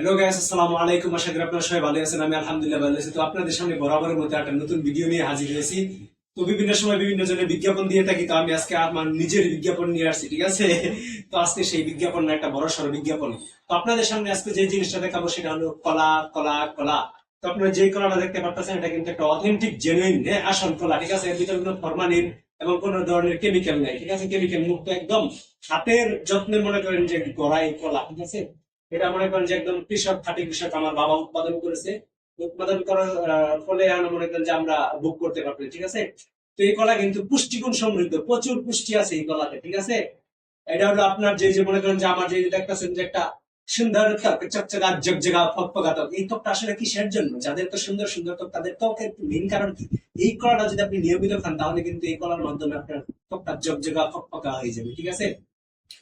Hello guys আসসালামু আলাইকুম। আশা করি আপনারা সবাই ভালো আছেন। আমি আলহামদুলিল্লাহ ভালো আছি। তো আপনাদের সামনে বরাবরের মধ্যে একটা নতুন ভিডিও নিয়ে হাজির হয়েছি। তো বিভিন্ন সময় বিভিন্ন জনের বিজ্ঞাপন দিয়ে থাকি। তো আমি আজকে আমার নিজের বিজ্ঞাপন নিয়ে আসছি, ঠিক আছে? তো আজকে সেই বিজ্ঞাপন না, একটা বড় সড়ো বিজ্ঞাপন। তো আপনাদের সামনে আজকে যে জিনিসটা দেখাবো সেটা হলো কলা কলা কলা। তো আপনারা যে কলাটা দেখতে পাচ্ছেন এটা কিন্তু একটা অথেন্টিক জেনুইন হ্যাঁ আসল কলা, ঠিক আছে? এর ভিতরে কোনো ফরমালিন এবং কোন ধরনের কেমিক্যাল নাই, ঠিক আছে? কেমিক্যাল মুক্ত একদম হাতের যত্নে মনে করেন যে গড়াই কলা, ঠিক আছে? এটা মনে করেন যে একদম কৃষক খাঁটি কৃষক আমার বাবা উৎপাদন করেছে। উৎপাদন করার ফলে মনে করেন যে আমরা বুক করতে পারব, ঠিক আছে? তো এই কলা কিন্তু পুষ্টিগুণ সমৃদ্ধ, প্রচুর পুষ্টি আছে এই কলাতে, ঠিক আছে? এটা হলো আপনার যে যে মনে করেন যে আমার যে দেখতেছেন যে একটা সুন্দর ত্বক চকচকা জগজগা ফকফকা ত্বক, এই ত্বকটা আসলে কিসের জন্য? যাদের তো সুন্দর সুন্দর ত্বক, তাদের ত্বকের মেইন কারণ কি? এই কলাটা যদি আপনি নিয়মিত খান, তাহলে কিন্তু এই কলার মাধ্যমে আপনার ত্বকটা জগজগা ফকফকা হয়ে যাবে, ঠিক আছে?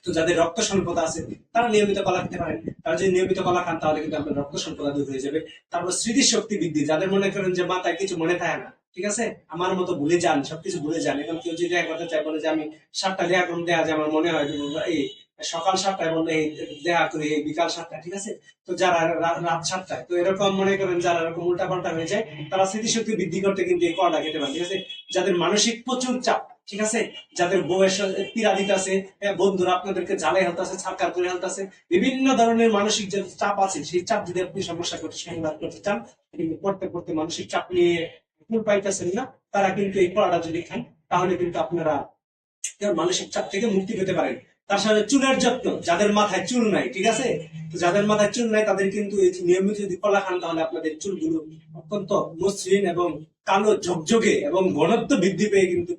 তো যাদের রক্ত স্বল্পতা আছে, তারা নিয়মিত কলা খেতে পারেন। তারা যদি নিয়মিত কলা খান, তাহলে কিন্তু আপনার রক্ত স্বল্পতা দূর হয়ে যাবে। তারপর স্মৃতিশক্তি বৃদ্ধি, যাদের মনে করেন যে মাথায় কিছু মনে থাকে না। ঠিক আছে? আমার মতো ভুলে যান, সবকিছু ভুলে যান। এখন কেউ যদি করতে চায়, বলে যে, আমি সাতটা দেয়া করুন, দেয়া যে আমার মনে হয় এই সকাল সাতটায় বললে এই দেয়া করি, এই বিকাল সাতটা ঠিক আছে? তো যারা রাত সাতটায়, তো এরকম মনে করেন যারা এরকম উল্টা পাল্টা হয়ে যায়, তারা স্মৃতিশক্তি বৃদ্ধি করতে কিন্তু এই কলাটা খেতে পারে ঠিক আছে? যাদের মানসিক প্রচুর চাপ ঠিক আছে? যাদের বউয়ের সাথে পীড়া দিতেছে বন্ধুরা আপনাদেরকে জ্বালাই হেলতেছে ছাড়কার করে হেলতেছে বিভিন্ন ধরনের মানসিক যে চাপ আছে, সেই চাপ যদি আপনি সমস্যা করতে সমাধান করতে চান কিন্তু পড়তে পড়তে মানসিক চাপ নিয়ে কুল পাইতেছেন না, তারা কিন্তু এই পড়াটা যদি খান, তাহলে কিন্তু আপনারা মানসিক চাপ থেকে মুক্তি পেতে পারেন। তার সাথে চুলের যত্ন, যাদের মাথায় চুল নাই, ঠিক আছে? তো যাদের মাথায় চুল নাই, তাদের কিন্তু নিয়মিত যদি কলা খান, তাহলে আপনাদের চুলগুলো অত্যন্ত মসৃণ এবং কালো ঝকঝকে এবং ঘনত্ব বৃদ্ধি পেয়ে কিন্তু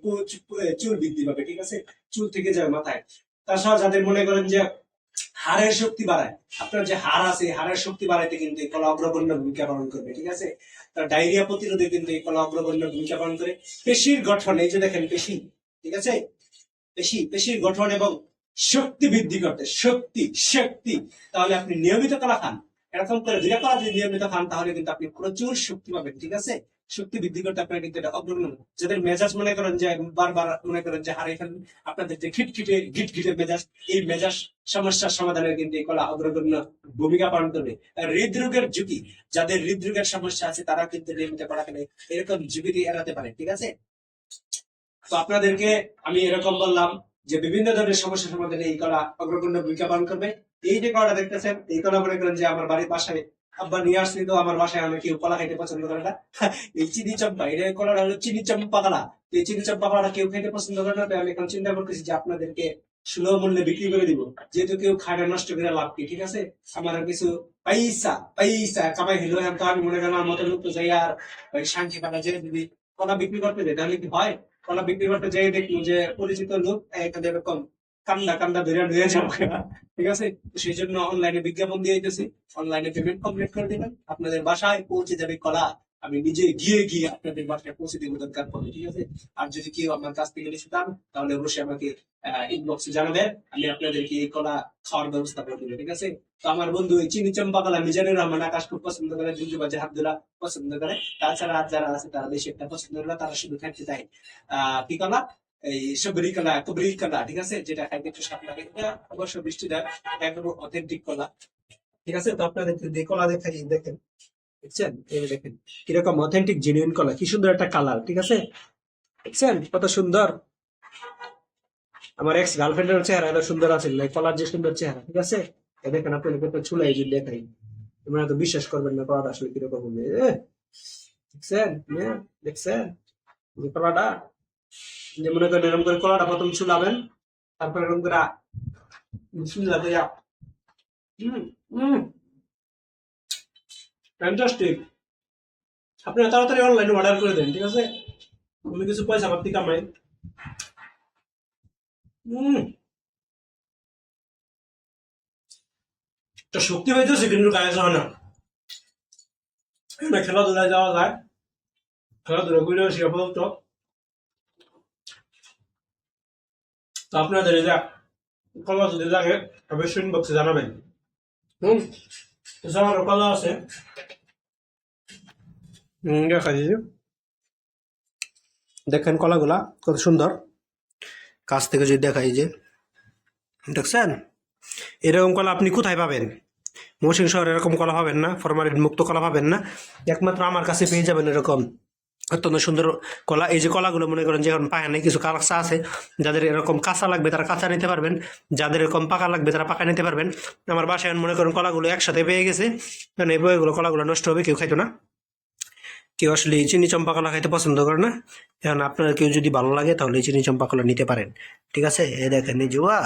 চুল বৃদ্ধি পাবে, ঠিক আছে? চুল থেকে যাবে মাথায়। তাছাড়া যাদের মনে করেন যে হাড়ের শক্তি বাড়ায়, আপনার যে হাড় আছে, হাড়ের শক্তি বাড়াইতে কিন্তু এই কলা অগ্রগণ্য ভূমিকা পালন করবে, ঠিক আছে? তার ডায়রিয়া প্রতিরোধে কিন্তু এই কলা অগ্রগণ্য ভূমিকা পালন করে। পেশির গঠন, এই যে দেখেন পেশি, ঠিক আছে? পেশি, পেশির গঠন এবং শক্তি বৃদ্ধি করতে, শক্তি শক্তি। তাহলে আপনি নিয়মিত কলা খান। এরকম করে দুইটা কলা যদি নিয়মিত খান, তাহলে কিন্তু আপনি প্রচুর শক্তি পাবেন, ঠিক আছে? শক্তি বৃদ্ধি করতে আপনার কিন্তু এটা অগ্রগণ্য যাদের মেজাজ মনে করেন যে বারবার মনে করেন যে হারিয়ে ফেলেন আপনাদের যে খিটখিটে, গিটগিটে মেজাজ, এই মেজাজ সমস্যার সমাধানের কিন্তু এই কলা অগ্রগণ্য ভূমিকা পালন করবে। হৃদরোগের ঝুঁকি, যাদের হৃদরোগের সমস্যা আছে, তারা কিন্তু নিয়মিত কলা খেলে এরকম ঝুঁকি এড়াতে পারে, ঠিক আছে? তো আপনাদেরকে আমি এরকম বললাম যে, বিভিন্ন ধরনের সমস্যা সমাধানে এই কলা অগ্রগণ্য ভূমিকা পালন করবে। এই যে কলাটা দেখতেছেন, এই কলা মনে করেন যে, আমার বাড়ির পাশে আব্বা নিয়ে আসছি তো আমার বাসায় আমি কেউ কলা খাইতে পছন্দ করে না। এই চিনি চম্পা এটা কলাটা হলো চিনি চম্পা কলা এই চিনি চম্পা কলাটা কেউ খেতে পছন্দ করে না আমি এখন চিন্তা করতেছি যে আপনাদেরকে সুলভ মূল্যে বিক্রি করে দিব। যেহেতু কেউ খায় নষ্ট করে লাভ কি, ঠিক আছে? আমার কিছু পয়সা পয়সা কামাই হলো এখন তো আমি মনে করেন আমার লোক তো যাই আর ওই সাংখি পালা যে যদি কলা বিক্রি করতে যাই তাহলে কি হয়? কলা বিক্রি করতে যাই দেখব যে পরিচিত লোক একটা এরকম কান্দা কান্দা ধরে ধুয়ে যাব ঠিক আছে? সেই জন্য অনলাইনে বিজ্ঞাপন দিয়ে দিতেছি। অনলাইনে পেমেন্ট কমপ্লিট করে দিবেন। আপনাদের বাসায় পৌঁছে যাবে কলা। আমি নিজে গিয়ে গিয়ে আপনাদের বাসায় পৌঁছে দিব দরকার পড়বে ঠিক আছে? আর যদি কেউ আমার কাছ থেকে নিতে চান, তাহলে অবশ্যই আমাকে ইনবক্সে জানাবেন। আমি আপনাদেরকে এই কলা খাওয়ার ব্যবস্থা করে দেবো, ঠিক আছে? তো আমার বন্ধু এই চিনি চম্পা কলা, মিজানুর রহমান, আকাশ খুব পছন্দ করে দিলজু বাজে হাবদুল্লাহ পছন্দ করে। তাছাড়া আর যারা আছে, তারা বেশি একটা পছন্দ করে তারা শুধু খাইতে চায়, আহ, কি কলা? এই সবরি কলা কবরি কলা ঠিক আছে? যেটা খাইতে একটু স্বাদ লাগে। অবশ্য বৃষ্টি দেয় একদম অথেন্টিক কলা। ঠিক আছে? তো আপনাদের যে কলা দেখাই দেখেন দেখছেন? এই দেখেন কীরকম অথেন্টিক জেনুইন কলা কি সুন্দর একটা কালার ঠিক আছে? দেখছেন? কত সুন্দর? আমার এক্স গার্লফ্রেন্ডের চেহারা এত সুন্দর আছে কলার যে সুন্দর চেহারা ঠিক আছে? এই দেখেন আপনাদের কত ছুলাই যদি দেখাই তোমরা তো বিশ্বাস করবেন না কলাটা আসলে কীরকম হবে এ, দেখছেন? দেখছেন? যে কলাটা যে মনে করেন এরকম করে কলাটা প্রথম ছুলাবেন, তারপর এরকম করে বিসমিল্লাহ দিয়া ফ্যান্টাস্টিক আপনি তাড়াতাড়ি অনলাইনে অর্ডার করে দেন, ঠিক আছে? আমি কিছু পয়সা পাতি কামাই। তো শক্তি পাইতেছে কিন্তু গায়ে যাওয়া না। না খেলাধুলায় যাওয়া যায়। খেলাধুলা করে সে আপাতত। তো আপনাদের কলা যদি লাগে অবশ্যই ইনবক্সে জানাবেন। হুম। এছাড়া কলা আছে? দেখা দেখেন কলাগুলা কত সুন্দর। কাছ থেকে যদি দেখাই যে দেখছেন? এরকম কলা আপনি কোথায় পাবেন? মৌসিন শহরে এরকম কলা পাবেন না ফরমালিন মুক্ত কলা পাবেন না। একমাত্র আমার কাছে পেয়ে যাবেন এরকম। অত্যন্ত সুন্দর কলা এই যে কলাগুলো মনে করেন যে এখন পায় নাই কিছু কাঁচা আছে যাদের এরকম কাঁচা লাগবে তারা কাঁচা নিতে পারবেন যাদের এরকম পাকা লাগবে তারা পাকা নিতে পারবেন আমার বাসায় মনে করেন কলাগুলো একসাথে পেয়ে গেছে কারণ এই বইগুলো কলাগুলো নষ্ট হবে কেউ খাইতো না কেউ আসলে চিনি চম্পা কলা খাইতে পছন্দ করে না এখন আপনার কেউ যদি ভালো লাগে তাহলে এই চিনি চম্পা কলা নিতে পারেন ঠিক আছে এ দেখেন জুয়া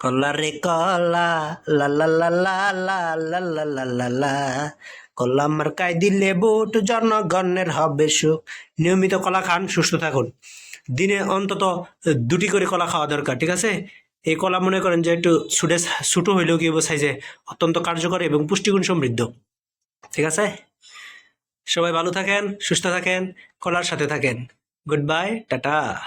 কলা রে কলা লা লা লা লা লা লা লা লা লা লা কলা মার্কায় দিলে বুট জনগণের হবে সুখ। নিয়মিত কলা খান, সুস্থ থাকুন। দিনে অন্তত দুটি করে কলা খাওয়া দরকার, ঠিক আছে? এই কলা মনে করেন যে একটু ছুটে, ছোটো হইলেও কি সাইজে অত্যন্ত কার্যকর এবং পুষ্টিগুণ সমৃদ্ধ। ঠিক আছে? সবাই ভালো থাকেন, সুস্থ থাকেন, কলার সাথে থাকেন। Goodbye tata.